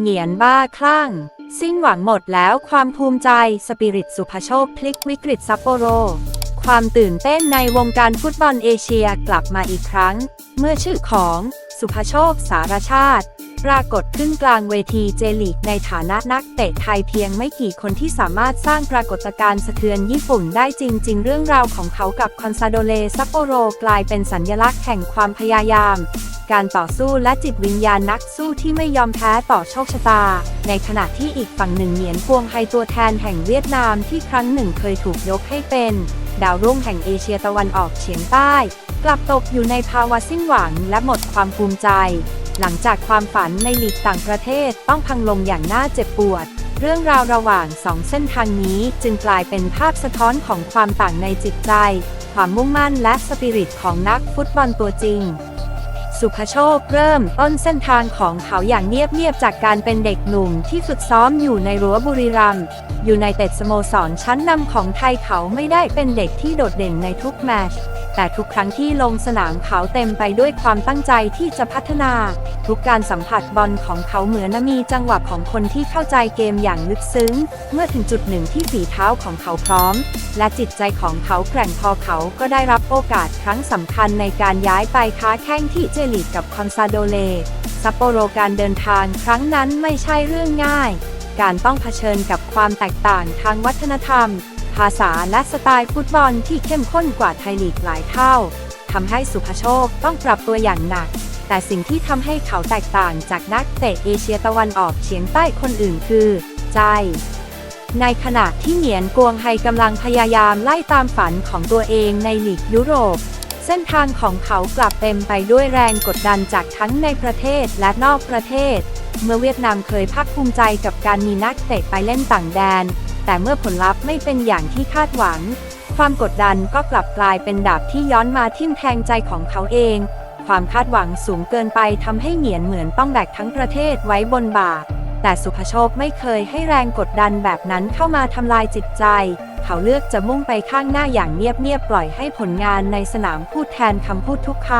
เหงียนบ้าคลั่ง สิ้นหวังหมดแล้วความภูมิใจสปิริตสุภโชคพลิกวิกฤตซัปโปโร ความตื่นเต้นในวงการฟุตบอลเอเชียกลับมาอีกครั้ง เมื่อชื่อของสุภโชคสารชาติ ปรากฏขึ้นกลางเวทีเจลีกในฐานะนักเตะไทยเพียงไม่กี่คนที่สามารถสร้างปรากฏการณ์สะเทือนญี่ปุ่นได้จริง ๆ เรื่องราวของเขากับคอนซาโดเลซัปโปโรกลายเป็นสัญญลักษณ์แห่งความพยายาม การต่อสู้และจิตวิญญาณนักสู้ที่ไม่ยอมแพ้ต่อโชคชะตา ในขณะที่อีกฝั่งหนึ่งเหนียนกวงไฮตัวแทนแห่งเวียดนามที่ครั้งหนึ่งเคยถูกยกให้เป็น ดาวรุ่งแห่งเอเชียตะวันออกเฉียงใต้ กลับตกอยู่ในภาวะสิ้นหวังและหมดความภูมิใจ หลังจากความฝันในลีกต่างประเทศต้องพังลงอย่างน่าเจ็บปวดเรื่องราวระหว่างสองเส้นทางนี้จึงกลายเป็นภาพสะท้อนของความต่างในจิตใจ ความมุ่งมั่นและสปิริตของนักฟุตบอลตัวจริง สุภโชคเริ่มต้นเส้นทางของเขาอย่างเงียบๆจากการเป็นเด็กหนุ่มที่ฝึกซ้อมอยู่ในรั้วบุรีรัมย์อยู่ในเตดสโมสรชั้นนำของไทยเขาไม่ได้เป็นเด็กที่โดดเด่นในทุกแมตช์ แต่ทุกครั้งที่ลงสนามเขาเต็มไปด้วยความตั้งใจที่จะพัฒนา ทุกการสัมผัสบอลของเขาเหมือนมีจังหวะของคนที่เข้าใจเกมอย่างลึกซึ้ง เมื่อถึงจุดหนึ่งที่ฝีเท้าของเขาพร้อม และจิตใจของเขาแกร่งพอเขาก็ได้รับโอกาสครั้งสำคัญในการย้ายไปค้าแข้งที่เจลีกกับคอนซาโดเลซัปโปโรการเดินทางครั้งนั้นไม่ใช่เรื่องง่าย การต้องเผชิญกับความแตกต่างทางวัฒนธรรม ภาษาและสไตล์ฟุตบอลที่เข้มข้นกว่าไทยลีกหลายเท่าทำให้สุภโชคต้องปรับตัวอย่างหนัก แต่สิ่งที่ทำให้เขาแตกต่างจากนักเตะเอเชียตะวันออกเฉียงใต้คนอื่นคือ ใจ ในขณะที่เหนียนกวงไฮกำลังพยายามไล่ตามฝันของตัวเองในลีกยุโรป เส้นทางของเขากลับเต็มไปด้วยแรงกดดันจากทั้งในประเทศและนอกประเทศ เมื่อเวียดนามเคยภาคภูมิใจกับการมีนักเตะไปเล่นต่างแดน แต่เมื่อผลลัพธ์ไม่เป็นอย่างที่คาดหวัง ความกดดันก็กลับกลายเป็นดาบที่ย้อนมาทิ่มแทงใจของเขาเอง ความคาดหวังสูงเกินไปทำให้เหนียนเหมือนต้องแบกทั้งประเทศไว้บนบ่า แต่สุภโชคไม่เคยให้แรงกดดันแบบนั้นเข้ามาทำลายจิตใจ เขาเลือกจะมุ่งไปข้างหน้าอย่างเงียบๆปล่อยให้ผลงานในสนามพูดแทนคำพูดทุกค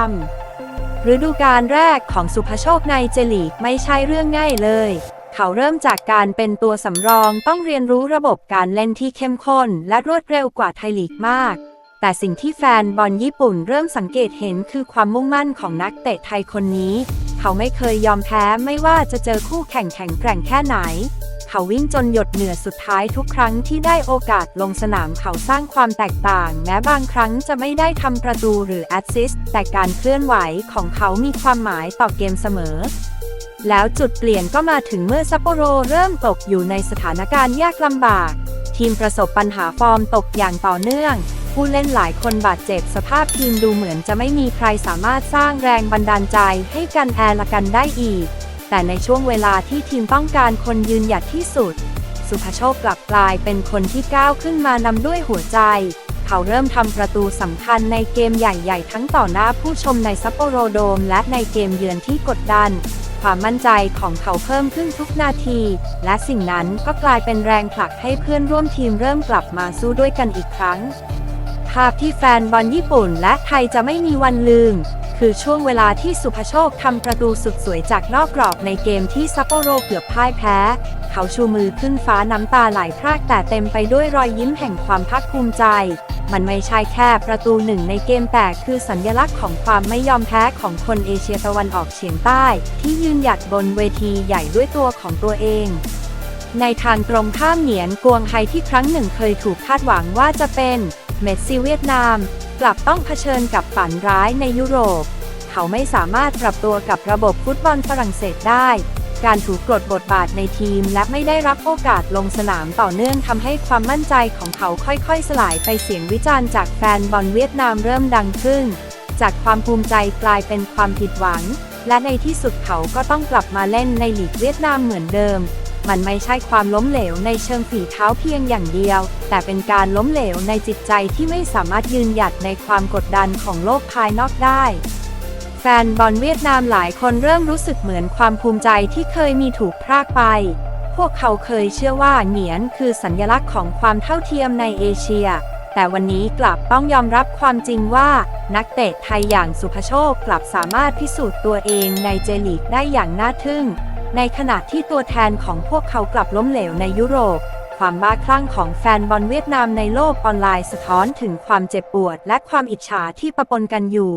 ำฤดูกาลแรกของสุภโชคในเจลีกไม่ใช่เรื่องง่ายเลย เขาเริ่มจากการเป็นตัวสำรองต้องเรียนรู้ระบบการเล่นที่เข้มข้น และรวดเร็วกว่าไทยลีกมาก แต่สิ่งที่แฟนบอลญี่ปุ่นเริ่มสังเกตเห็นคือความมุ่งมั่นของนักเตะไทยคนนี้ เขาไม่เคยยอมแพ้ไม่ว่าจะเจอคู่แข่งแข็งแกร่งแค่ไหน เขาวิ่งจนหยดเหนื่อสุดท้ายทุกครั้งที่ได้โอกาสลงสนามเขาสร้างความแตกต่าง แม้บางครั้งจะไม่ได้ทำประตูหรือแอสซิสต์แต่การเคลื่อนไหวของเขามีความหมายต่อเกมเสมอ แล้วจุดเปลี่ยนก็มาถึงเมื่อซัปโปโรเริ่มตกอยู่ในสถานการณ์ยากลำบาก ทีมประสบปัญหาฟอร์มตกอย่างต่อเนื่อง ผู้เล่นหลายคนบาดเจ็บสภาพทีมดูเหมือนจะไม่มีใครสามารถสร้างแรงบันดาลใจให้กันแอร์ละกันได้อีก แต่ในช่วงเวลาที่ทีมต้องการคนยืนหยัดที่สุด สุภโชคกลับกลายเป็นคนที่ก้าวขึ้นมานำด้วยหัวใจเขาเริ่มทำประตูสำคัญในเกมใหญ่ ๆ ทั้งต่อหน้าผู้ชมในซัปโปโรโดม และในเกมเยือนที่กดดัน ความมั่นใจของเขาเพิ่มขึ้นทุกนาที และสิ่งนั้นก็กลายเป็นแรงผลักให้เพื่อนร่วมทีมเริ่มกลับมาสู้ด้วยกันอีกครั้ง ภาพที่แฟนบอลญี่ปุ่นและไทยจะไม่มีวันลืม คือช่วงเวลาที่สุภโชคทำประตูสุดสวยจากนอกกรอบในเกมที่ซัปโปโรเกือบพ่ายแพ้ เขาชูมือขึ้นฟ้าน้ำตาไหลพรากแต่เต็มไปด้วยรอยยิ้มแห่งความภาคภูมิใจ มันไม่ใช่แค่ประตูหนึ่งในเกมแต่คือสัญลักษณ์ของความไม่ยอมแพ้ของคนเอเชียตะวันออกเฉียงใต้ ที่ยืนหยัดบนเวทีใหญ่ด้วยตัวของตัวเองในทางตรงข้ามเหนียนกวงไฮที่ครั้งหนึ่งเคยถูกคาดหวังว่าจะเป็นเมสซี่เวียดนาม กลับต้องเผชิญกับฝันร้ายในยุโรป เขาไม่สามารถปรับตัวกับระบบฟุตบอลฝรั่งเศสได้ การถูกกดบทบาทในทีม และไม่ได้รับโอกาสลงสนามต่อเนื่องทำให้ความมั่นใจของเขาค่อยๆ สลายไปเสียงวิจารณ์จากแฟนบอลเวียดนามเริ่มดังขึ้น จากความภูมิใจกลายเป็นความผิดหวัง และในที่สุดเขาก็ต้องกลับมาเล่นในลีกเวียดนามเหมือนเดิม มันไม่ใช่ความล้มเหลวในเชิงฝีเท้าเพียงอย่างเดียว แต่เป็นการล้มเหลวในจิตใจที่ไม่สามารถยืนหยัดในความกดดันของโลกภายนอกได้ แฟนบอลเวียดนามหลายคนเริ่มรู้สึกเหมือนความภูมิใจที่เคยมีถูกพรากไป พวกเขาเคยเชื่อว่าเหนียนคือสัญลักษณ์ของความเท่าเทียมในเอเชีย แต่วันนี้กลับต้องยอมรับความจริงว่า นักเตะไทยอย่างสุภโชคกลับสามารถพิสูจน์ตัวเองในเจลีกได้อย่างน่าทึ่ง ในขณะที่ตัวแทนของพวกเขากลับล้มเหลวในยุโรปความบ้าคลั่งของแฟนบอลเวียดนามในโลกออนไลน์สะท้อนถึงความเจ็บปวดและความอิจฉาที่ปะปนกันอยู่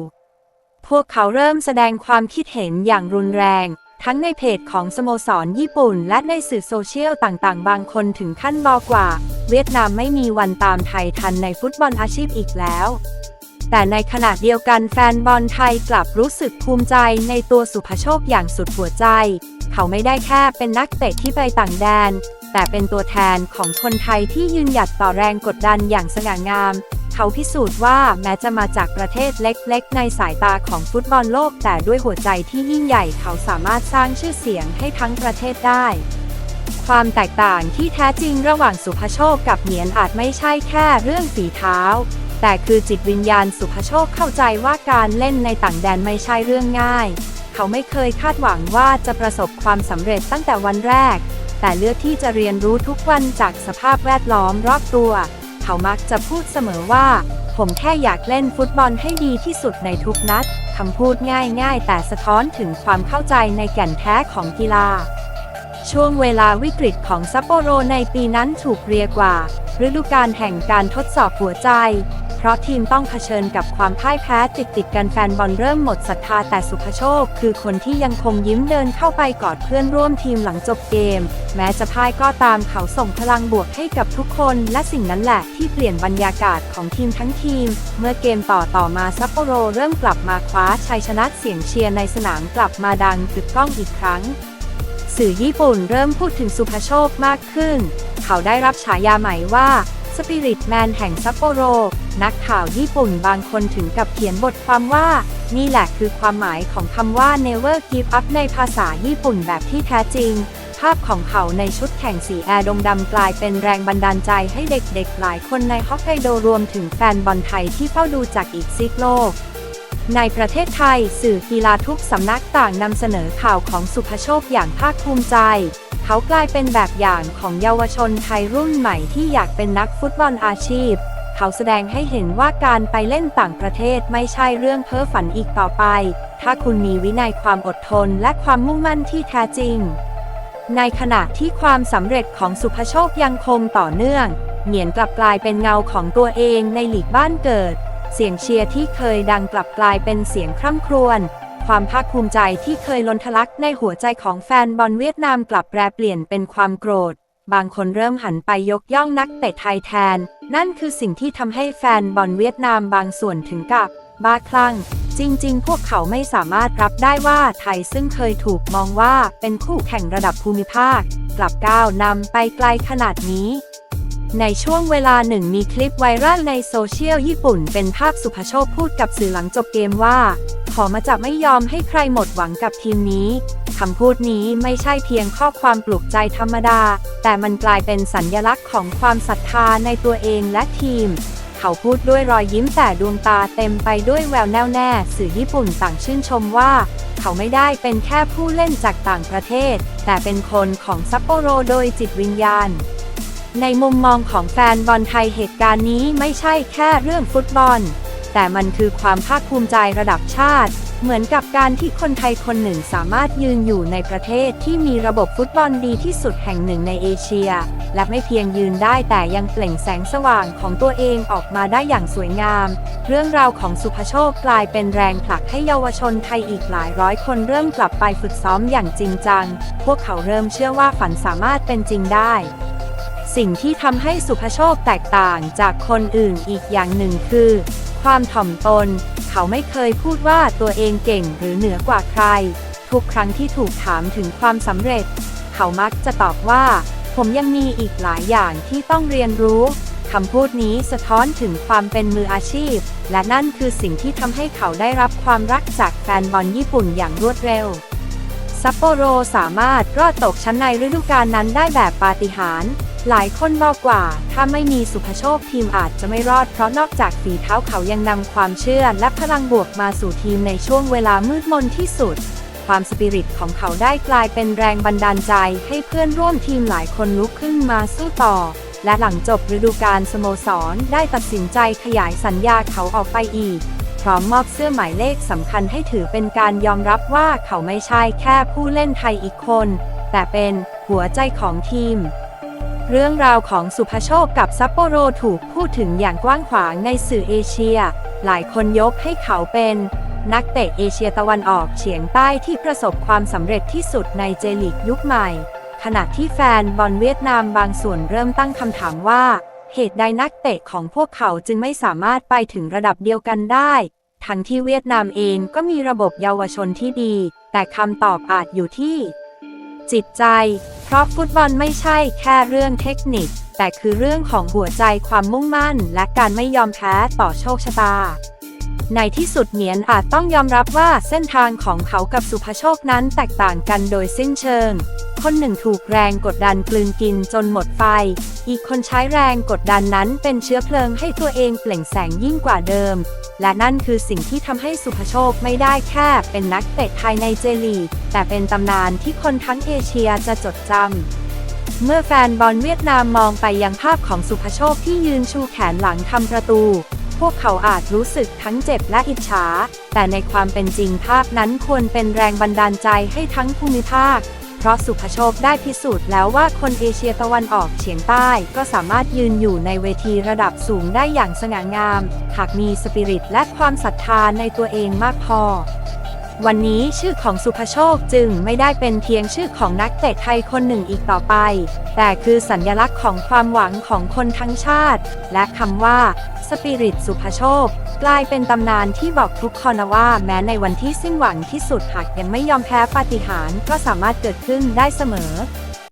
พวกเขาเริ่มแสดงความคิดเห็นอย่างรุนแรง ทั้งในเพจของสโมสรญี่ปุ่น และในสื่อโซเชียลต่างๆ บางคนถึงขั้นบอกว่า เวียดนามไม่มีวันตามไทยทันในฟุตบอลอาชีพอีกแล้ว แต่ในขณะเดียวกันแฟนบอลไทยกลับรู้สึกภูมิใจในตัวสุภโชคอย่างสุดหัวใจ เขาไม่ได้แค่เป็นนักเตะที่ไปต่างแดน แต่เป็นตัวแทนของคนไทยที่ยืนหยัดต่อแรงกดดันอย่างสง่างาม เขาพิสูจน์ว่าแม้จะมาจากประเทศเล็กๆ ในสายตาของฟุตบอลโลก แต่ด้วยหัวใจที่ยิ่งใหญ่เขาสามารถสร้างชื่อเสียงให้ทั้งประเทศได้ ความแตกต่างที่แท้จริงระหว่างสุภโชคกับเหมียนอาจไม่ใช่แค่เรื่องฝีเท้า แต่คือจิตวิญญาณสุภโชคเข้าใจว่าการเล่นในต่างแดนไม่ใช่เรื่องง่าย เขาไม่เคยคาดหวังว่าจะประสบความสำเร็จตั้งแต่วันแรก แต่เลือกที่จะเรียนรู้ทุกวันจากสภาพแวดล้อมรอบตัว เขามักจะพูดเสมอว่า ผมแค่อยากเล่นฟุตบอลให้ดีที่สุดในทุกนัดคำพูดง่ายๆ แต่สะท้อนถึงความเข้าใจในแก่นแท้ของกีฬา ช่วงเวลาวิกฤตของซัปโปโรในปีนั้นถูกเรียกว่า ฤดูกาลแห่งการทดสอบหัวใจ เพราะทีมต้องเผชิญกับความพ่ายแพ้ติดติดกันแฟนบอลเริ่มหมดศรัทธาแต่สุภโชค คือคนที่ยังคงยิ้มเดินเข้าไปกอดเพื่อนร่วมทีมหลังจบเกม แม้จะพ่ายก็ตามเขาส่งพลังบวกให้กับทุกคน และสิ่งนั้นแหละที่เปลี่ยนบรรยากาศของทีมทั้งทีม เมื่อเกมต่อต่อมาซัปโปโรเริ่มกลับมาคว้าชัยชนะเสียงเชียร์ในสนามกลับมาดังกึกก้องอีกครั้ง สื่อญี่ปุ่นเริ่มพูดถึงสุภโชคมากขึ้น เขาได้รับฉายาใหม่ว่า สปิริตแมนแห่งซัปโปโร นักข่าวญี่ปุ่นบางคนถึงกับเขียนบทความว่า นี่แหละคือความหมายของคำว่า never give up ในภาษาญี่ปุ่นแบบที่แท้จริง ภาพของเขาในชุดแข่งสีแอร์ดงดำกลายเป็นแรงบันดาลใจให้เด็กๆ หลายคนในฮอกไกโดรวมถึงแฟนบอลไทยที่เฝ้าดูจากอีกซีกโลกในประเทศไทย สื่อกีฬาทุกสำนักต่างนำเสนอข่าวของสุภโชคอย่างภาคภูมิใจ เขากลายเป็นแบบอย่างของเยาวชนไทยรุ่นใหม่ที่อยากเป็นนักฟุตบอลอาชีพ เขาแสดงให้เห็นว่าการไปเล่นต่างประเทศไม่ใช่เรื่องเพ้อฝันอีกต่อไป ถ้าคุณมีวินัยความอดทนและความมุ่งมั่นที่แท้จริง ในขณะที่ความสำเร็จของสุภโชคยังคงต่อเนื่อง เหมียนกลับกลายเป็นเงาของตัวเองในหลีกบ้านเกิด เสียงเชียร์ที่เคยดังกลับกลายเป็นเสียงคร่ำครวญ ความภาคภูมิใจที่เคยล้นทะลักในหัวใจของแฟนบอลเวียดนามกลับแปรเปลี่ยนเป็นความโกรธ บางคนเริ่มหันไปยกย่องนักเตะไทยแทน นั่นคือสิ่งที่ทำให้แฟนบอลเวียดนามบางส่วนถึงกับ บ้าคลั่ง จริง ๆ พวกเขาไม่สามารถรับได้ว่าไทยซึ่งเคยถูกมองว่าเป็นคู่แข่งระดับภูมิภาค กลับก้าวนำไปไกลขนาดนี้ในช่วงเวลาหนึ่งมีคลิปไวรัลในโซเชียลญี่ปุ่นเป็นภาพสุภโชคพูดกับสื่อหลังจบเกมว่า อมาจับไม่ยอมให้ใครหมดหวังกับทีมนี้ คำพูดนี้ไม่ใช่เพียงข้อความปลุกใจธรรมดา แต่มันกลายเป็นสัญญลักษณ์ของความศรัทธาในตัวเองและทีม เขาพูดด้วยรอยยิ้มแต่ดวงตาเต็มไปด้วยแววแน่วแน่ สื่อญี่ปุ่นต่างชื่นชมว่า เขาไม่ได้เป็นแค่ผู้เล่นจากต่างประเทศ แต่เป็นคนของซัปโปโรโดยจิตวิญญาณในมุมมองของแฟนบอลไทยเหตุการณ์นี้ไม่ใช่แค่เรื่องฟุตบอล แต่มันคือความภาคภูมิใจระดับชาติ เหมือนกับการที่คนไทยคนหนึ่งสามารถยืนอยู่ในประเทศที่มีระบบฟุตบอลดีที่สุดแห่งหนึ่งในเอเชีย และไม่เพียงยืนได้แต่ยังเปล่งแสงสว่างของตัวเองออกมาได้อย่างสวยงาม เรื่องราวของสุภโชคกลายเป็นแรงผลักให้เยาวชนไทยอีกหลายร้อยคนเริ่มกลับไปฝึกซ้อมอย่างจริงจัง พวกเขาเริ่มเชื่อว่าฝันสามารถเป็นจริงได้สิ่งที่ทำให้สุภโชคแตกต่างจากคนอื่นอีกอย่างหนึ่งคือ ความถ่อมตน เขาไม่เคยพูดว่าตัวเองเก่งหรือเหนือกว่าใคร ทุกครั้งที่ถูกถามถึงความสำเร็จ เขามักจะตอบว่า ผมยังมีอีกหลายอย่างที่ต้องเรียนรู้คำพูดนี้สะท้อนถึงความเป็นมืออาชีพ และนั่นคือสิ่งที่ทำให้เขาได้รับความรักจากแฟนบอลญี่ปุ่นอย่างรวดเร็วซัปโปโรสามารถรอดตกชั้นในฤดูกาลนั้นได้แบบปาฏิหาริย์ หลายคนบอกว่า ถ้าไม่มีสุภโชคทีมอาจจะไม่รอดเพราะนอกจากฝีเท้าเขายังนำความเชื่อและพลังบวกมาสู่ทีมในช่วงเวลามืดมนที่สุด ความสปิริตของเขาได้กลายเป็นแรงบันดาลใจให้เพื่อนร่วมทีมหลายคนลุกขึ้นมาสู้ต่อ และหลังจบฤดูกาลสโมสรได้ตัดสินใจขยายสัญญาเขาออกไปอีก พร้อมมอบเสื้อหมายเลขสำคัญให้ถือเป็นการยอมรับว่าเขาไม่ใช่แค่ผู้เล่นไทยอีกคน แต่เป็นหัวใจของทีม เรื่องราวของสุภโชคกับซัปโปโรถูกพูดถึงอย่างกว้างขวางในสื่อเอเชีย หลายคนยกให้เขาเป็น นักเตะเอเชียตะวันออกเฉียงใต้ที่ประสบความสำเร็จที่สุดในเจลีกยุคใหม่ ขณะที่แฟนบอลเวียดนามบางส่วนเริ่มตั้งคำถามว่า เหตุใดนักเตะของพวกเขาจึงไม่สามารถไปถึงระดับเดียวกันได้ ทั้งที่เวียดนามเองก็มีระบบเยาวชนที่ดี แต่คำตอบอาจอยู่ที่ จิตใจ เพราะฟุตบอลไม่ใช่แค่เรื่องเทคนิค แต่คือเรื่องของหัวใจความมุ่งมั่น และการไม่ยอมแพ้ต่อโชคชะตา ในที่สุดเหนียนอาจต้องยอมรับว่าเส้นทางของเขากับสุภโชคนั้นแตกต่างกันโดยสิ้นเชิง คนหนึ่งถูกแรงกดดันกลืนกินจนหมดไฟ อีกคนใช้แรงกดดันนั้นเป็นเชื้อเพลิงให้ตัวเองเปล่งแสงยิ่งกว่าเดิม และนั่นคือสิ่งที่ทำให้สุภโชคไม่ได้แค่เป็นนักเตะไทยในเจลีแต่เป็นตำนานที่คนทั้งเอเชียจะจดจำเมื่อแฟนบอลเวียดนามมองไปยังภาพของสุภโชคที่ยืนชูแขนหลังทำประตู พวกเขาอาจรู้สึกทั้งเจ็บและอิจฉา แต่ในความเป็นจริงภาพนั้นควรเป็นแรงบันดาลใจให้ทั้งภูมิภาค เพราะสุภโชคได้พิสูจน์แล้วว่าคนเอเชียตะวันออกเฉียงใต้ ก็สามารถยืนอยู่ในเวทีระดับสูงได้อย่างสง่างาม หากมีสปิริตและความศรัทธาในตัวเองมากพอ วันนี้ชื่อของสุภโชคจึงไม่ได้เป็นเพียงชื่อของนักเตะไทยคนหนึ่งอีกต่อไป แต่คือสัญลักษณ์ของความหวังของคนทั้งชาติ และคำว่าสปิริตสุภโชค กลายเป็นตำนานที่บอกทุกคนว่าแม้ในวันที่สิ้นหวังที่สุดหากยังไม่ยอมแพ้ปาฏิหาริย์ก็สามารถเกิดขึ้นได้เสมอ